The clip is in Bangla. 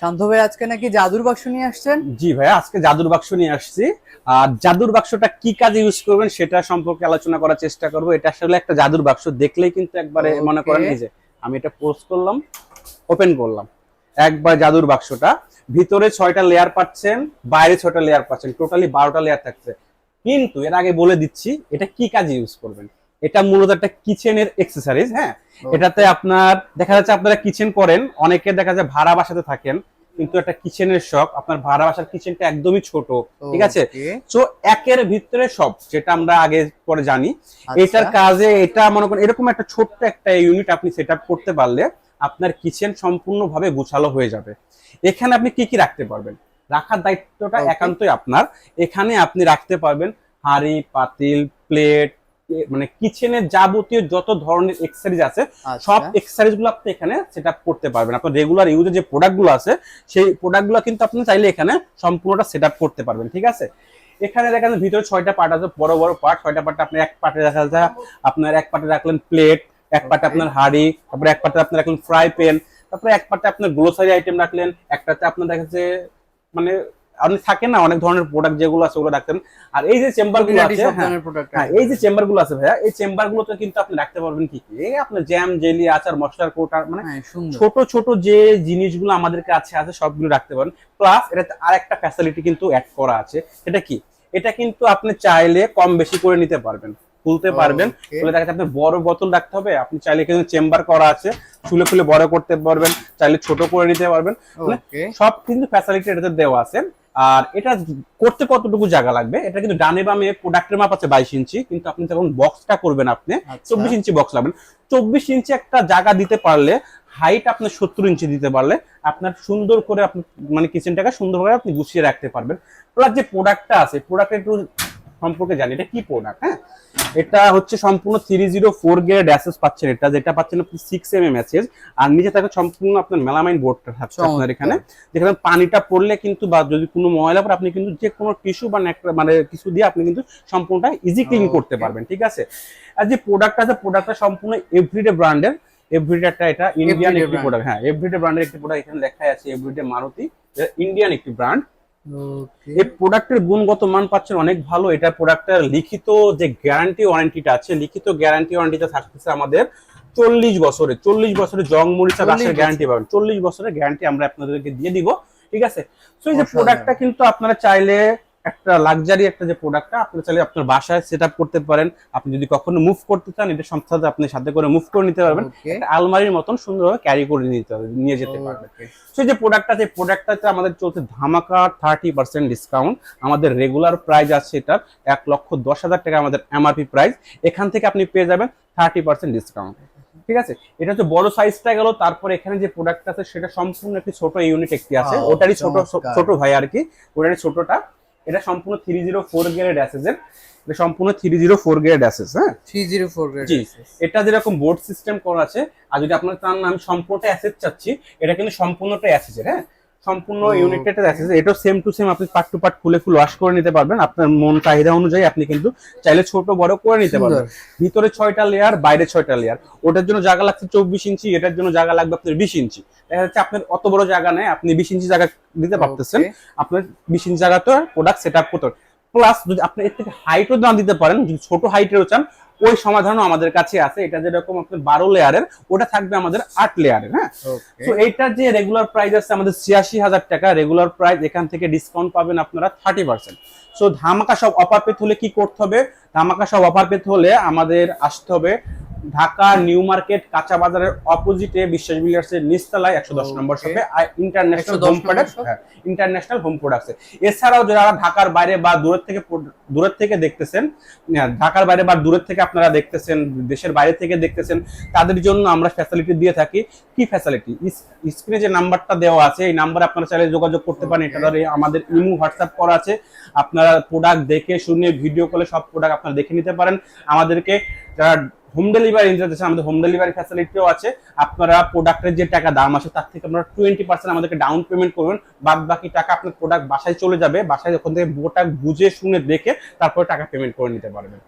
শান্ত ভাই আজকে নাকি জাদুর বাক্স নিয়ে আসছেন? জি ভাই আজকে জাদুর বাক্স নিয়ে আসছি। আর জাদুর বাক্সটা কি কাজে ইউজ করবেন সেটা সম্পর্কে আলোচনা করার চেষ্টা করব। এটা আসলে একটা জাদুর বাক্স দেখলেই কিন্তু একবারে মনে করেন যে আমি এটা পোস্ট করলাম ওপেন করলাম। একবার জাদুর বাক্সটা ভিতরে ছয়টা লেয়ার পাচ্ছেন বাইরে ছয়টা লেয়ার পাচ্ছেন টোটালি বারোটা লেয়ার থাকছে। কিন্তু এর আগে বলে দিচ্ছি এটা কি কাজে ইউজ করবেন? এটা মূলত একটা কিচেনের এক্সেসরিজ হ্যাঁ? এটাতে আপনার দেখা যাচ্ছে আপনারা কিচেন করেন অনেকে দেখা যায় ভাড়া বাসাতে থাকেন কিন্তু একটা কিচেনের শখ আপনার ভাড়া বাসার কিচেনটা একদমই ছোট ঠিক আছে? তো একের ভিতরে সব যেটা আমরা আগে পরে জানি। আচ্ছা। এটার কাজে এটা মনে করেন এরকম একটা ছোট্ট একটা ইউনিট আপনি সেট করতে পারলে আপনার কিচেন সম্পূর্ণভাবে গোছালো হয়ে যাবে। এখানে আপনি কি কি রাখতে পারবেন? রাখার দায়িত্বটা একান্তই আপনার। এখানে আপনি রাখতে পারবেন হাঁড়ি পাতিল প্লেট মানে কিচেনের যাবতীয় যত ধরনের এক্সারিজ আছে আচ্ছা। সব এক্সারসাইজগুলো আপনি এখানে সেট আপ করতে পারবেন। আপনার রেগুলার ইউজের যে প্রোডাক্টগুলো আছে সেই প্রোডাক্টগুলো কিন্তু আপনি চাইলে এখানে সম্পূর্ণটা সেট আপ করতে পারবেন ঠিক আছে? এখানে দেখেন ভিতরে ছয়টা পার্ট আছে বড় বড় পার্ট ছয়টা পার্ট আপনি এক পার্টে রাখা যায় আপনার এক পার্টে রাখলেন প্লেট এক পার্টে আপনার হাড়ি তারপরে এক পার্টে আপনি রাখলেন ফ্রাই প্যান তারপরে এক পার্টে আপনার গ্রোসারি আইটেম রাখলেন একটাতে আপনার দেখা যাচ্ছে মানে অনেক থাকে না অনেক ধরনের প্রোডাক্ট যেগুলো আছে ওগুলো রাখতেন আর এই যে চেম্বারগুলো আছে হ্যাঁ, হ্যাঁ আছে। এই যে চেম্বারগুলো আছে ভাইয়া এই চেম্বার গুলোতে কিন্তু আপনি রাখতে পারবেন কি কি? এই আপনার জ্যাম জেলি আচার মশলার কোটার মানে হ্যাঁ, ছোট ছোট যে জিনিসগুলো আমাদের কাছে আছে সবগুলো রাখতে পারেন। প্লাস এটাতে আর একটা ফ্যাসিলিটি কিন্তু অ্যাড করা আছে। এটা কি? এটা কিন্তু আপনি চাইলে কম বেশি করে নিতে পারবেন। খুলতে পারবেন। খুলে দেখা যাচ্ছে আপনার বড় বোতল রাখতে হবে। আপনি চাইলে কিন্তু চেম্বার করা আছে। খুলে খুলে বড় করতে পারবেন। চাইলে ছোট করে নিতে পারবেন। মানে সব কিন্তু ফ্যাসিলিটি এটাতে দেওয়া আছে। আর এটা করতে কতটুকু জায়গা লাগবে? এটা কিন্তু ডানে বামে প্রোডাক্টের মাপ আছে বাইশ ইঞ্চি কিন্তু আপনি যখন বক্সটা করবেন আপনি আচ্ছা। চব্বিশ ইঞ্চি বক্স লাগবেন চব্বিশ ইঞ্চি একটা জায়গা দিতে পারলে হাইট আপনার সত্তর ইঞ্চি দিতে পারলে আপনার সুন্দর করে আপনি মানে কিচেনটাকে সুন্দরভাবে আপনি গুছিয়ে রাখতে পারবেন। প্লাস যে প্রোডাক্টটা আছে প্রোডাক্টটা একটু সম্পর্কে জানি। এটা কি প্রোডাক্ট হ্যাঁ? এটা হচ্ছে সম্পূর্ণ three zero four grade S S পাচ্ছেন। এটা যেটা পাচ্ছেন আপনি six M M S S আর নিচে থাকে সম্পূর্ণ আপনার মেলামাইন বোর্ডটা থাকছে আপনার এখানে। যেখানে পানিটা পড়লে কিন্তু বা যদি কোনো ময়লা পরে আপনি কিন্তু যে কোনো টিস্যু বা মানে কিছু দিয়ে আপনি কিন্তু সম্পূর্ণটা ইজি ক্লিন করতে পারবেন ঠিক আছে? আর যে প্রোডাক্ট আছে প্রোডাক্টটা সম্পূর্ণ এভরিডে ব্র্যান্ডের এভরিডেটা এটা ইন্ডিয়ান একটি প্রোডাক্ট হ্যাঁ। এভরিডে ব্র্যান্ডের একটি প্রোডাক্ট এখানে লেখাই আছে এভরিডে মারুতি। ইন্ডিয়ান একটি ব্র্যান্ড. এই প্রোডাক্টের গুণগত মান পাচ্ছেন অনেক ভালো। এটা প্রোডাক্টের লিখিত যে গ্যারান্টি ওয়ারেন্টিটা আছে লিখিত গ্যারান্টি ওয়ারেন্টিটা থাকতেছে আমাদের চল্লিশ বছরে। চল্লিশ বছরে জং মরিচা গাছের গ্যারান্টি পাবেন। চল্লিশ বছরের গ্যারান্টি আমরা আপনাদেরকে দিয়ে দিব ঠিক আছে? তো এই যে প্রোডাক্টটা কিন্তু আপনারা চাইলে একটা লাক্সারি একটা যে প্রোডাক্টটা আপনারা চাইলে আপনার বাসায় সেট করতে পারেন। আপনি যদি কখনো মুভ করতে চান এটা সংস্থাতে আপনি সাথে করে মুভ করে নিতে পারবেন। আলমারির মতন সুন্দরভাবে ক্যারি করে নিতে হবে নিয়ে যেতে পারবেন. সেই যে প্রোডাক্টটা সেই প্রোডাক্টটাতে আমাদের চলছে ধামাকা থার্টি পার্সেন্ট ডিসকাউন্ট আমাদের রেগুলার প্রাইস আছে এটার এক লক্ষ দশ হাজার টাকা আমাদের এমআরপি প্রাইস এখান থেকে আপনি পেয়ে যাবেন থার্টি পার্সেন্ট ডিসকাউন্ট ঠিক আছে? এটা হচ্ছে বড় সাইজটা গেল তারপর এখানে যে প্রোডাক্ট আছে সেটা সম্পূর্ণ একটি ছোট ইউনিট একটি আছে। ওটারই ছোট ছোট ভাই আর কি। ওটারই ছোটটা। এটা সম্পূর্ণ থ্রি জিরো ফোর গ্রেড অ্যাসেসের এটা সম্পূর্ণ three zero four grade S S হ্যাঁ? 304 grade জি। Access। এটা যেরকম বোর্ড সিস্টেম করা আছে আর যদি আপনার চান আমি সম্পূর্ণটা অ্যাসেস চাচ্ছি এটা কিন্তু সম্পূর্ণটা অ্যাসেসের হ্যাঁ? সম্পূর্ণ. ইউনিটেড অ্যাসেস এটাও সেম টু সেম আপনি পার্ট টু পার্ট খুলে ফুল ওয়াশ করে নিতে পারবেন। আপনার মন চাহিদা অনুযায়ী আপনি কিন্তু চাইলে ছোট বড় করে নিতে পারবেন। ভিতরে ছয়টা লেয়ার বাইরে ছয়টা লেয়ার ওটার জন্য জায়গা লাগছে চব্বিশ ইঞ্চি এটার জন্য জায়গা লাগবে আপনার বিশ ইঞ্চি। দেখা যাচ্ছে আপনার অত বড় জায়গা নেই আপনি বিশ ইঞ্চি জায়গা দিতে পারতেছেন। আপনার বিশ ইঞ্চি জায়গাতে প্রোডাক্ট সেট আপ করতে প্লাস যদি আপনি এর থেকে হাইটও না দিতে পারেন যদি ছোট হাইটেরও চান ওই সমাধানও আমাদের কাছে আছে। এটা যেরকম আপনার বারো লেয়ারের ওটা থাকবে আমাদের আট লেয়ারের হ্যাঁ? তো এইটার যে রেগুলার প্রাইস আছে আমাদের ছিয়াশি হাজার টাকা রেগুলার প্রাইস এখান থেকে ডিসকাউন্ট পাবেন আপনারা থার্টি পার্সেন্ট সো ধামাকা সব অফার পেতে হলে কি করতে হবে? ধামাকা সব অফার পেতে হলে আমাদের আসতে হবে ঢাকা নিউ মার্কেট কাঁচা বাজারের অপোজিটে বিশ্বাস বিল্ডার্স এর নিচতলায় একশো দশ নম্বর. শপে international home product? International home products এছাড়াও যারা ঢাকার বাইরে বা দূরের থেকে দূরের থেকে দেখতেছেন ঢাকার বাইরে বা দূরের থেকে আপনারা দেখতেছেন দেশের বাইরে থেকে দেখতেছেন তাদের জন্য আমরা ফ্যাসিলিটি দিয়ে থাকি। কি ফ্যাসিলিটি স্ক্রিনে যে নাম্বারটা দেওয়া আছে এই নাম্বারে আপনারা চাইলে যোগাযোগ করতে পারেন। এটা ধরে আমাদের ইমো হোয়াটসঅ্যাপ করা আছে। আপনারা প্রোডাক্ট দেখে শুনে ভিডিও কলে সব প্রোডাক্ট আপনারা দেখে নিতে পারেন। আমাদেরকে যারা হোম ডেলিভারি নিতে আছে, আমাদের হোম ডেলিভারি ফ্যাসিলিটিও আছে। আপনারা প্রোডাক্টের যে টাকা দাম আছে, তার থেকে আপনারা টোয়েন্টি পার্সেন্ট আমাদেরকে ডাউন পেমেন্ট করবেন বাদ বাকি টাকা আপনার প্রোডাক্ট বাসায় চলে যাবে, বাসায় ওখান থেকে প্রোডাক্ট বুঝে, শুনে, দেখে তারপরে টাকা পেমেন্ট করে নিতে পারবেন।